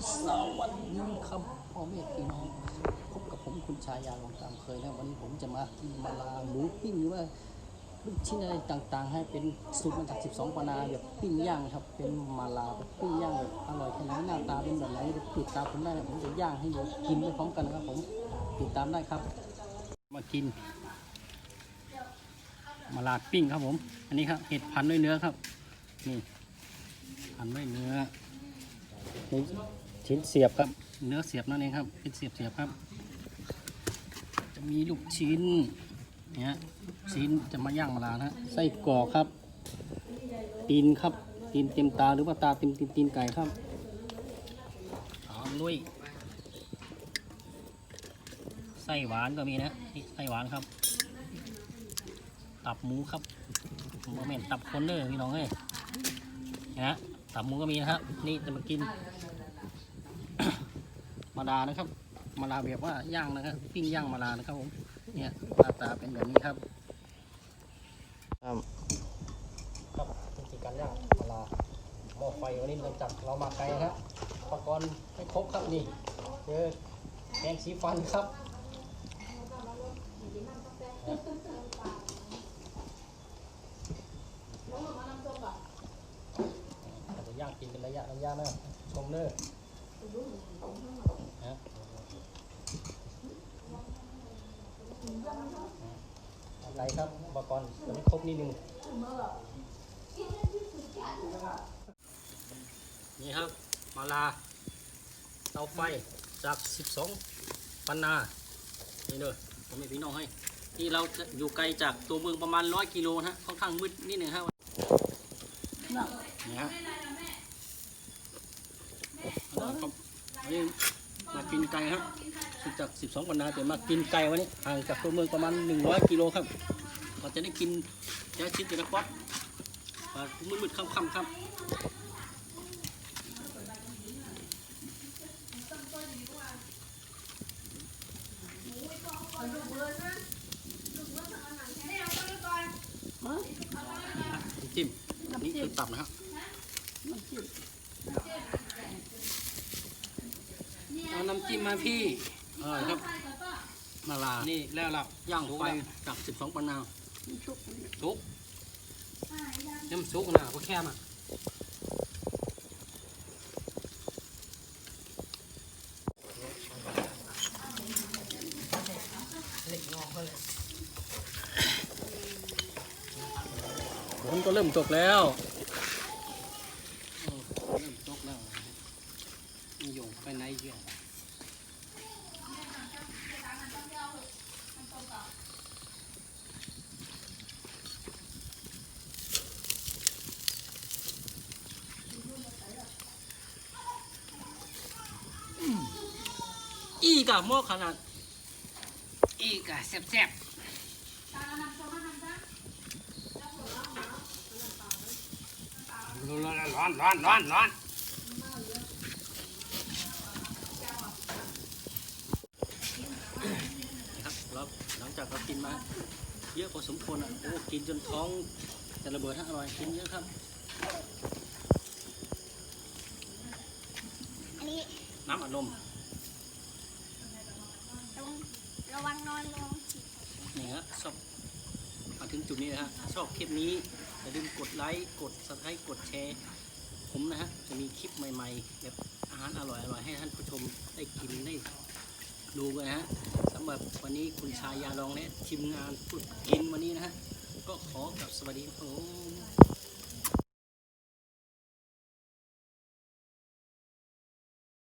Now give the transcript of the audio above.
สวัสดีครับพ่อแม่พี่น้องพบกับผมคุณชายาลองตามเคยนะวันนี้ผมจะมากินมาลาหมูปิ้งหรือว่าลูกชิ้นอะไรต่างๆ ให้เป็นสูตรมาจาก 12ปานาแบบปิ้งย่างครับ เป็นมาลาแบบปิ้งย่างแบบอร่อยแค่ไหนหน้าตาเป็นแบบไหนติดตามผมได้ผมจะย่างให้ดูกินไปพร้อมกันนะครับผมติดตามได้ครับ มากินมาลาปิ้งครับผม อันนี้ครับเห็ดพันด้วยเนื้อครับ นี่พันด้วยเนื้อนี่ ชิ้นเสียบครับ เนื้อเสียบนั่นเองครับ เป็นเสียบเสียบครับ จะมีลูกชิ้นเนี่ยชิ้นจะมาย่างมาลานะไส้กรอกครับ ตีนครับ ตีนเต็มตาหรือว่าตาเต็มตีนตีนไก่ครับตามด้วยไส้หวานก็มีนะนี่ไส้หวานครับ ตับหมูครับโมเมนตับคนเด้อพี่น้องเอ้ยนะตับหมูก็มีนะครับ นี่จะมากิน มาดานะครับ มาลาแบบว่าย่างนะครับปิ้งย่างมาลานะครับผมเนี่ยหน้าตาเป็นแบบนี้ครับครับครับวิธีการย่างมาลาหม้อไฟวันนี้เราจัดเรามาไกลครับอุปกรณ์ไม่ครบครับนี่เจอแกงสีฟันครับอาจะย่างกินเป็นระยะระยะนะชมเนอร์นะ ไรครับอุปกรณ์ตัวนี้ครบนิดนึงนี่ครับมาลาเตาไฟจาก 12 ปันนานี่เลยผมมีพี่น้องให้ที่เราอยู่ไกลจากตัวเมืองประมาณ 100 กิโลนะฮะค่อนข้างมืดนิดหนึ่งครับนี่ฮะครับนี่มากินไก่ครับ จาก 12ปันนาแต่มากินไก่วันนี้ห่างจากตัวเมืองประมาณ 100 กิโลครับเราจะได้กินแจ๊ชิดเดนควอตมามืดๆค่ำๆครับจิ้มนี่คือตับนะครับเอาน้ำจิ้มมาพี่ เออครับมาลานี่แล้วเราย่างไฟจาก12ปันนาวซุกน้ำซุกนะก็แค่มาฝนก็เริ่มตกแล้วเออเริ่มตกแล้วมีอยู่ไปไหนเยอะ อีกอะหม้อขนาด อีกอะแซ่บๆร้อนร้อนร้อนร้อนร้อนครับเราหลังจากเรากินมาเยอะพอสมควรอะโอ้กินจนท้องจะระเบิดฮะอร่อยกินเยอะครับ อันนี้น้ำอัดลม ต้อง ระวังนอนลงนี่ฮะชอบมาถึงจุดนี้นะฮะชอบคลิปนี้อย่าลืมกดไลค์กดซับสไครต์กดแชร์ผมนะฮะจะมีคลิปใหม่ๆแบบอาหารอร่อยๆให้ท่านผู้ชมได้กินได้ดูกันนะฮะสำหรับวันนี้คุณชายยาลองและทีมงานพูดกินวันนี้นะฮะก็ขอกับสวัสดีครับผม